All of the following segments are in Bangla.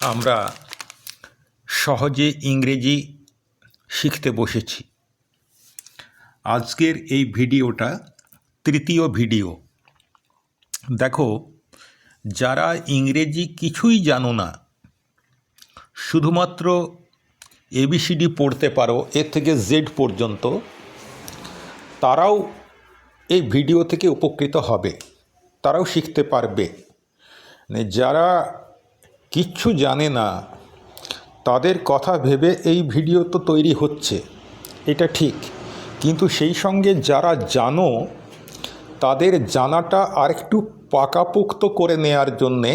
আমরা সহজে ইংরেজি শিখতে বসেছি। আজকের এই ভিডিওটা তৃতীয় ভিডিও। দেখো, যারা ইংরেজি কিছুই জানো না, শুধুমাত্র এবিসিডি পড়তে পারো এ থেকে জেড পর্যন্ত, তারাও এই ভিডিও থেকে উপকৃত হবে, তারাও শিখতে পারবে। মানে যারা কিচ্ছু জানে না। তাদের কথা ভেবে এই ভিডিও তো তৈরি হচ্ছে। এটা ঠিক। কিন্তু সেই সঙ্গে যারা জানো, তাদের জানাটা আরেকটু পাকাপোক্ত করে নেয়ার জন্যে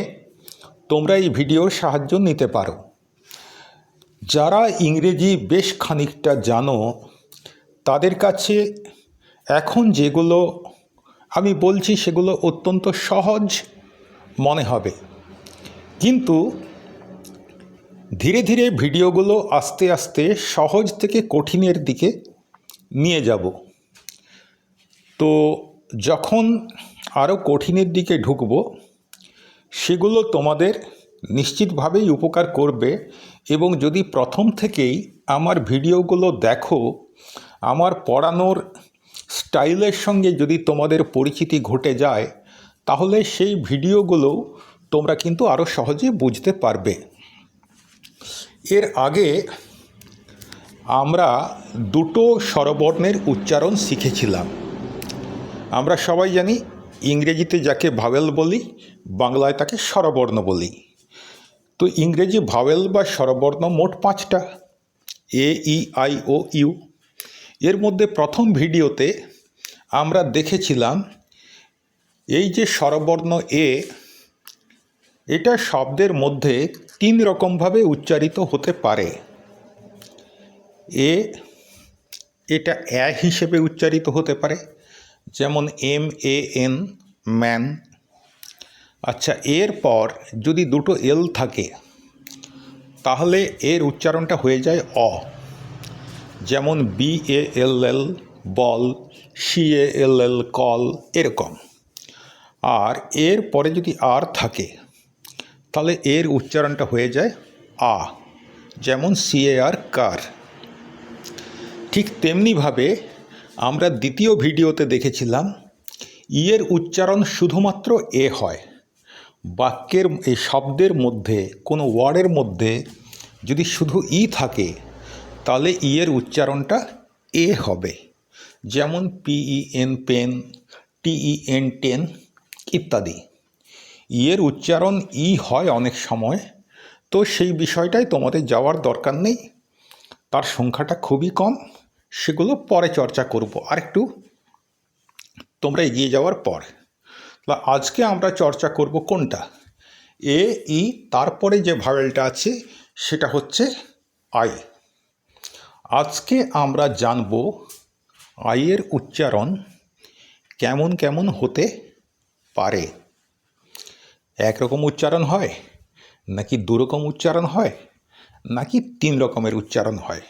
তোমরা এই ভিডিওর সাহায্য নিতে পারো। যারা ইংরেজি বেশ খানিকটা জানো, তাদের কাছে এখন যেগুলো আমি বলছি সেগুলো অত্যন্ত সহজ মনে হবে। কিন্তু ধীরে ধীরে ভিডিওগুলো আস্তে আস্তে সহজ থেকে কঠিনের দিকে নিয়ে যাব। তো যখন আরও কঠিনের দিকে ঢুকবো, সেগুলো তোমাদের নিশ্চিতভাবেই উপকার করবে এবং যদি প্রথম থেকেই আমার ভিডিওগুলো দেখো, আমার পড়ানোর স্টাইলের সঙ্গে যদি তোমাদের পরিচিতি ঘটে যায়, তাহলে সেই ভিডিওগুলো তোমরা কিন্তু আরও সহজে বুঝতে পারবে। এর আগে আমরা দুটো স্বরবর্ণের উচ্চারণ শিখেছিলাম। আমরা সবাই জানি ইংরেজিতে যাকে ভাওয়েল বলি, বাংলায় তাকে স্বরবর্ণ বলি। তো ইংরেজি ভাওয়েল বা স্বরবর্ণ মোট পাঁচটা, এ, ই, আই, ও, ইউ। এর মধ্যে প্রথম ভিডিওতে আমরা দেখেছিলাম, এই যে স্বরবর্ণ এ এটা শব্দের মধ্যে তিন রকমভাবে উচ্চারিত হতে পারে। এ, এটা অ্যা হিসেবে উচ্চারিত হতে পারে। যেমন এম, এ, এন, ম্যান। আচ্ছা এরপর যদি দুটো এল থাকে, তাহলে এর উচ্চারণটা হয়ে যায় অ। যেমন B, A, L L, ball, C, A, L L, call, এরকম। আর এর পরে যদি আর থাকে তাহলে এর উচ্চারণটা হয়ে যায় আ, যেমন সি এ আর কার। ঠিক তেমনিভাবে আমরা দ্বিতীয় ভিডিওতে দেখেছিলাম, ইয়ের উচ্চারণ শুধুমাত্র এ হয়। বাক্যের, এই শব্দের মধ্যে, কোনো ওয়ার্ডের মধ্যে যদি শুধু ই থাকে, তাহলে ইয়ের উচ্চারণটা এ হবে। যেমন P E N pen T E N ten ইত্যাদি। ইয়ের উচ্চারণ ই হয় অনেক সময়, তো সেই বিষয়টাই তোমাদের যাওয়ার দরকার নেই। তার সংখ্যাটা খুবই কম, সেগুলো পরে চর্চা করব। আর একটু তোমরা এগিয়ে যাওয়ার পর। তা আজকে আমরা চর্চা করব কোনটা? এ, ই, তারপরে যে ভাওয়েলটা আছে, সেটা হচ্ছে আই। আজকে আমরা জানব আইয়ের উচ্চারণ কেমন কেমন হতে পারে। একরকম উচ্চারণ হয়, নাকি দুরকম উচ্চারণ হয়, নাকি তিন রকমের উচ্চারণ হয়?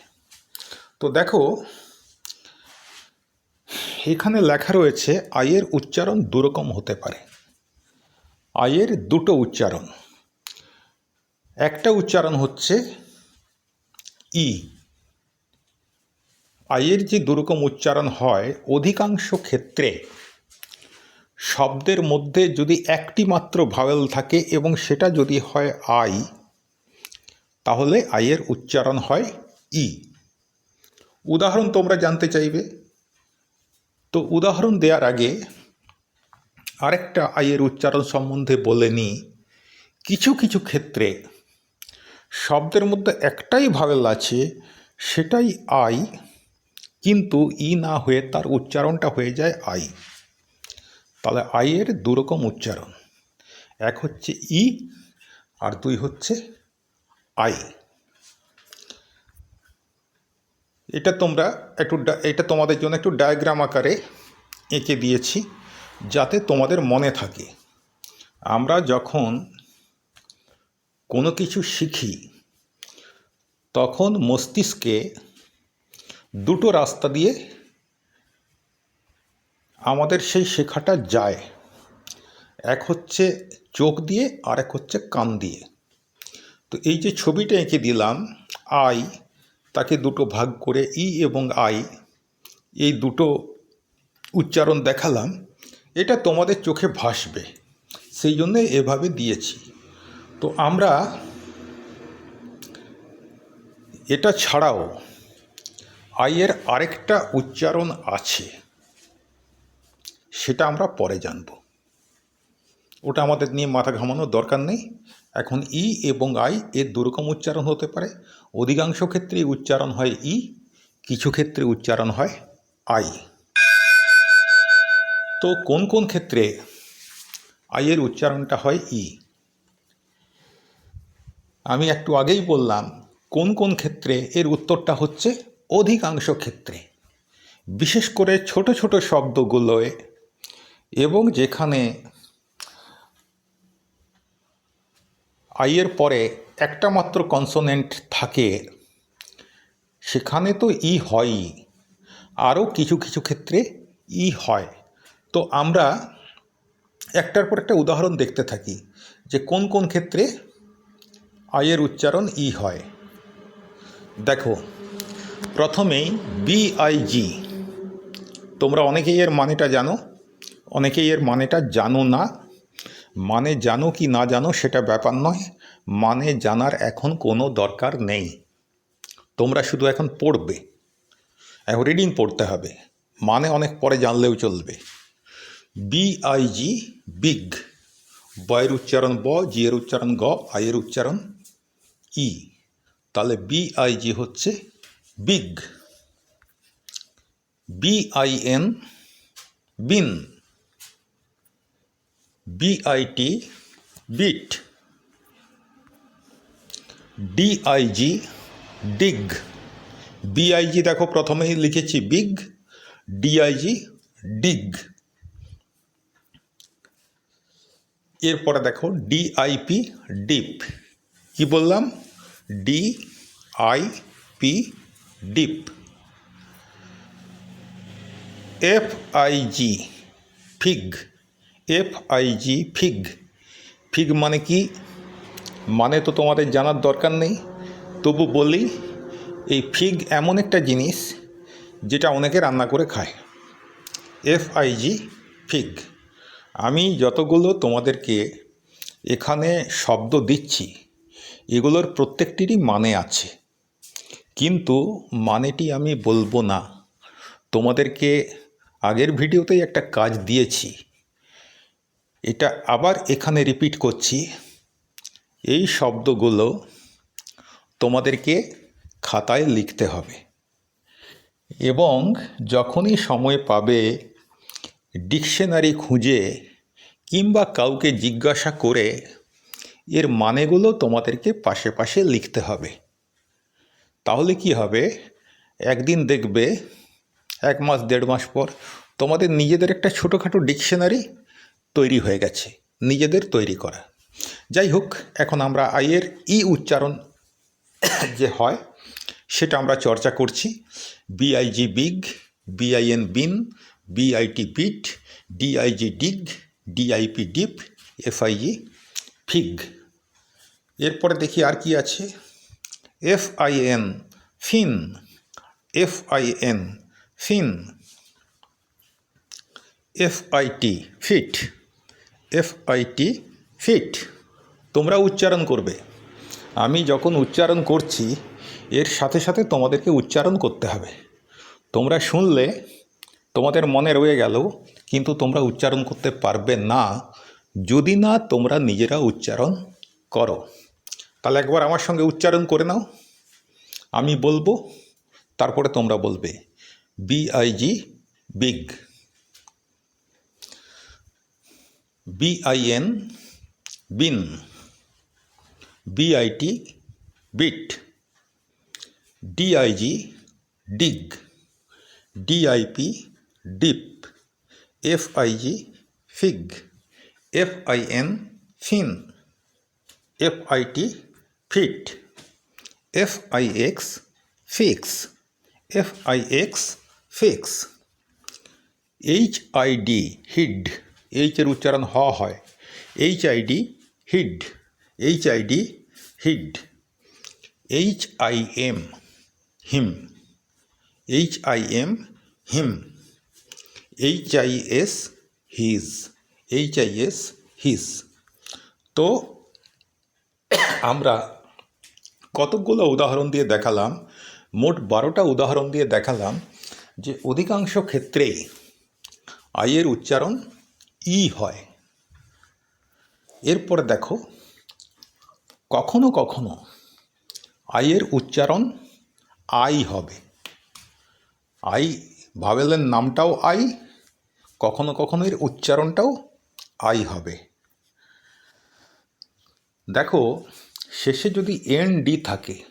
তো দেখো, এখানে লেখা রয়েছে আয়ের উচ্চারণ দুরকম হতে পারে। আয়ের দুটো উচ্চারণ। একটা উচ্চারণ হচ্ছে ই। আয়ের যে দুরকম উচ্চারণ হয়, অধিকাংশ ক্ষেত্রে শব্দের মধ্যে যদি একটি মাত্র ভাওয়েল থাকে এবং সেটা যদি হয় আই, তাহলে আয়ের উচ্চারণ হয় ই। উদাহরণ তোমরা জানতে চাইবে? তো উদাহরণ দেওয়ার আগে আরেকটা আয়ের উচ্চারণ সম্বন্ধে বলে নিই কিছু কিছু ক্ষেত্রে শব্দের মধ্যে একটাই ভাওয়েল আছে, সেটাই আই, কিন্তু ই না হয়ে তার উচ্চারণটা হয়ে যায় আই। তাহলে আইয়ের দুরকম উচ্চারণ। এক হচ্ছে ই, আর দুই হচ্ছে আই। এটা তোমরা একটু এটা তোমাদের জন্য একটু ডায়াগ্রাম আকারে এঁকে দিয়েছি, যাতে তোমাদের মনে থাকে। আমরা যখন কোনো কিছু শিখি, তখন মস্তিষ্কে দুটো রাস্তা দিয়ে আমাদের সেই শেখাটা যায়। এক হচ্ছে চোখ দিয়ে, আর এক হচ্ছে কান দিয়ে। তো এই যে ছবিটা এঁকে দিলাম, আই, তাকে দুটো ভাগ করে ই এবং আই, এই দুটো উচ্চারণ দেখালাম, এটা তোমাদের চোখে ভাসবে। সেই জন্য এভাবে দিয়েছি। তো আমরা এটা ছাড়াও আইয়ের আরেকটা উচ্চারণ আছে। সেটা আমরা পরে জানব। ওটা আমাদের নিয়ে মাথা ঘামানোর দরকার নেই। এখন ই এবং আই এর দুরকম উচ্চারণ হতে পারে। অধিকাংশ ক্ষেত্রে উচ্চারণ হয় ই, কিছু ক্ষেত্রে উচ্চারণ হয় আই। তো কোন কোন ক্ষেত্রে আইয়ের উচ্চারণটা হয় ই? আমি একটু আগেই বললাম, কোন কোন ক্ষেত্রে এর উত্তরটা হচ্ছে অধিকাংশ ক্ষেত্রে। বিশেষ করে ছোট ছোট শব্দগুলোয় এবং যেখানে আইয়ের পরে একটা মাত্র কনসোনেন্ট থাকে, সেখানে তো ই হয়ই আরও কিছু কিছু ক্ষেত্রে ই হয়। তো আমরা একটার পর একটা উদাহরণ দেখতে থাকি যে কোন কোন ক্ষেত্রে আইয়ের উচ্চারণ ই হয়। দেখো, প্রথমেই বিআইজি তোমরা অনেকেই এর মানেটা জানো। অনেকেই এর মানেটা জানো না। মানে জানো কি না জানো সেটা ব্যাপার নয়। মানে জানার এখন কোনো দরকার নেই। তোমরা শুধু এখন পড়বে। এখন রিডিং পড়তে হবে। মানে অনেক পরে জানলেও চলবে। বিআইজি বিগ বয়ের উচ্চারণ ব এর উচ্চারণ গ আইয়ের উচ্চারণ ই। তাহলে বিআইজি হচ্ছে big B I N bin B I T bit D I G dig B I G দেখো প্রথমেই লিখেছি বিগ ডিআইজি ডিগ এরপরে দেখো ডিআইপি ডিপ কি বললাম? D I P dip F I G fig F I G fig fig মানে কি? মানে তো তোমাদের জানার দরকার নেই। তবু বলি, এই ফিগ এমন একটা জিনিস যেটা অনেকে রান্না করে খায়। এফ আই জি ফিগ আমি যতগুলো তোমাদেরকে এখানে শব্দ দিচ্ছি, এগুলোর প্রত্যেকটিরই মানে আছে। কিন্তু মানেটি আমি বলব না। তোমাদেরকে আগের ভিডিওতেই একটা কাজ দিয়েছি। এটা আবার এখানে রিপিট করছি। এই শব্দগুলো তোমাদেরকে খাতায় লিখতে হবে। এবং যখনই সময় পাবে ডিকশনারি খুঁজে কিংবা কাউকে জিজ্ঞাসা করে, এর মানেগুলো তোমাদেরকে পাশে পাশে লিখতে হবে। তাহলে কি হবে? একদিন দেখবে, এক মাস, দেড় মাস পর তোমাদের নিজেদের একটা ছোটোখাটো ডিকশনারি তৈরি হয়ে গেছে, নিজেদের তৈরি করা। যাই হোক, এখন আমরা আইয়ের ই উচ্চারণ যে হয়, সেটা আমরা চর্চা করছি। B I G big B I N bin B I T bit D I G dig D I P dip F I G fig এরপরে দেখি আর কি আছে। F I N fin F I N fin F I T fit F I T fit তোমরা উচ্চারণ করবে। আমি যখন উচ্চারণ করছি, এর সাথে সাথে তোমাদেরকে উচ্চারণ করতে হবে। তোমরা শুনলে, তোমাদের মনে রয়ে গেল, কিন্তু তোমরা উচ্চারণ করতে পারবে না। যদি না, তোমরা নিজেরা উচ্চারণ করো। তাহলে একবার আমার সঙ্গে উচ্চারণ করে নাও। আমি বলব, তারপরে তোমরা বলবে B I G big B I N bin B I T bit D I G dig D I P dip F I G fig F I N fin F I T fit F I X fix F I X fix H I D hid এইচের উচ্চারণ হ হয় H I D hid H I D hid H I M him H I M him H I S his H I S his তো আমরা কতকগুলো উদাহরণ দিয়ে দেখালাম মোট বারোটা উদাহরণ দিয়ে দেখালাম যে অধিকাংশ ক্ষেত্রেই আইয়ের উচ্চারণ ই হয়। এরপর দেখো, কখনো কখনো আইয়ের উচ্চারণ আই হবে। আই ভাবেলের নামটাও আই, কখনো কখনো এর উচ্চারণটাও আই হবে। দেখো, শেষে যদি এন ডি থাকে,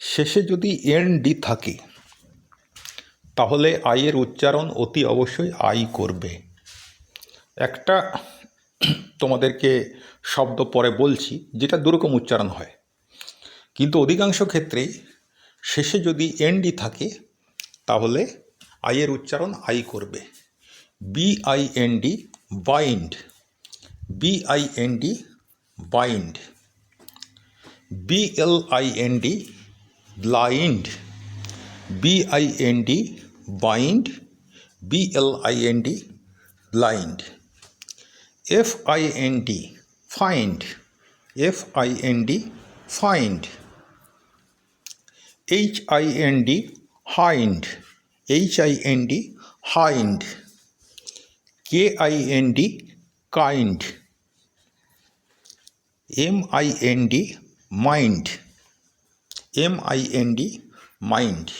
শেষে যদি এন ডি থাকে, তাহলে আইয়ের উচ্চারণ অতি অবশ্যই আই করবে। একটা তোমাদেরকে শব্দ পরে বলছি, যেটা দুরকম উচ্চারণ হয়। কিন্তু অধিকাংশ ক্ষেত্রেই শেষে যদি এনডি থাকে, তাহলে আইয়ের উচ্চারণ আই করবে। D bind. B I N D bind. B L I N D blind B I N D bind. B L I N D blind F I N D find F I N D find H I N D hind H I N D hind K I N D kind M I N D mind M I N D mind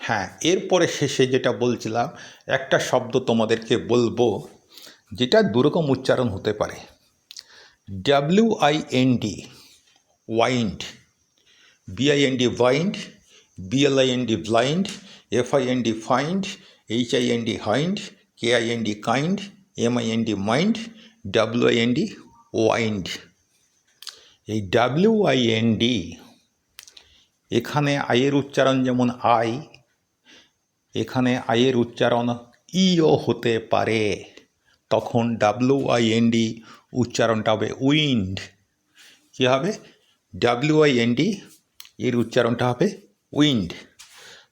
হ্যাঁ এরপরে শেষে যেটা বলছিলাম, একটা শব্দ তোমাদেরকে বলব। যেটা দুরকম উচ্চারণ হতে পারে। W I N D wind B I N D bind B L I N D blind F I N D find H I N D hind K I N D kind M I N D mind W I N D wind এই ডাব্লিউআইএনডি এখানে আয়ের উচ্চারণ যেমন আই এখানে আয়ের উচ্চারণ ইও হতে পারে। তখন ডাব্লিউ আই এন ডি উচ্চারণটা হবে উইন্ড কী হবে? ডাব্লিউ আই এন ডি এর উচ্চারণটা হবে উইন্ড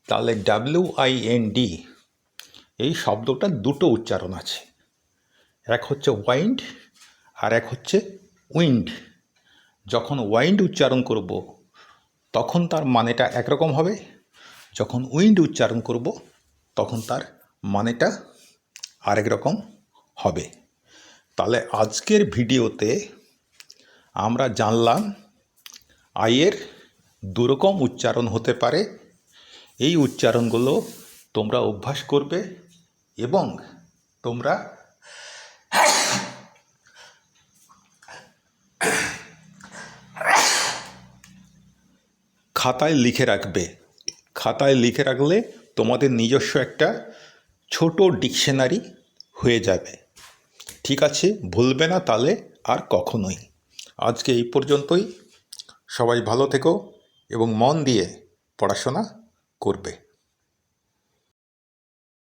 তাহলে ডাব্লিউ আই এন ডি এই শব্দটার দুটো উচ্চারণ আছে। এক হচ্ছে ওয়াইন্ড আর এক হচ্ছে উইন্ড যখন ওয়াইন্ড উচ্চারণ করব, তখন তার মানেটা একরকম হবে। যখন উইন্ড উচ্চারণ করব, তখন তার মানেটা আরেক রকম হবে। তাহলে আজকের ভিডিওতে আমরা জানলাম আয়ের দুরকম উচ্চারণ হতে পারে। এই উচ্চারণগুলো তোমরা অভ্যাস করবে এবং তোমরা খাতায় লিখে রাখবে। খাতায় লিখে রাখলে তোমাদের নিজস্ব একটা ছোট ডিকশনারি হয়ে যাবে। ঠিক আছে, ভুলবে না তাহলে আর কখনোই। আজকে এই পর্যন্তই। সবাই ভালো থেকো এবং মন দিয়ে পড়াশোনা করবে।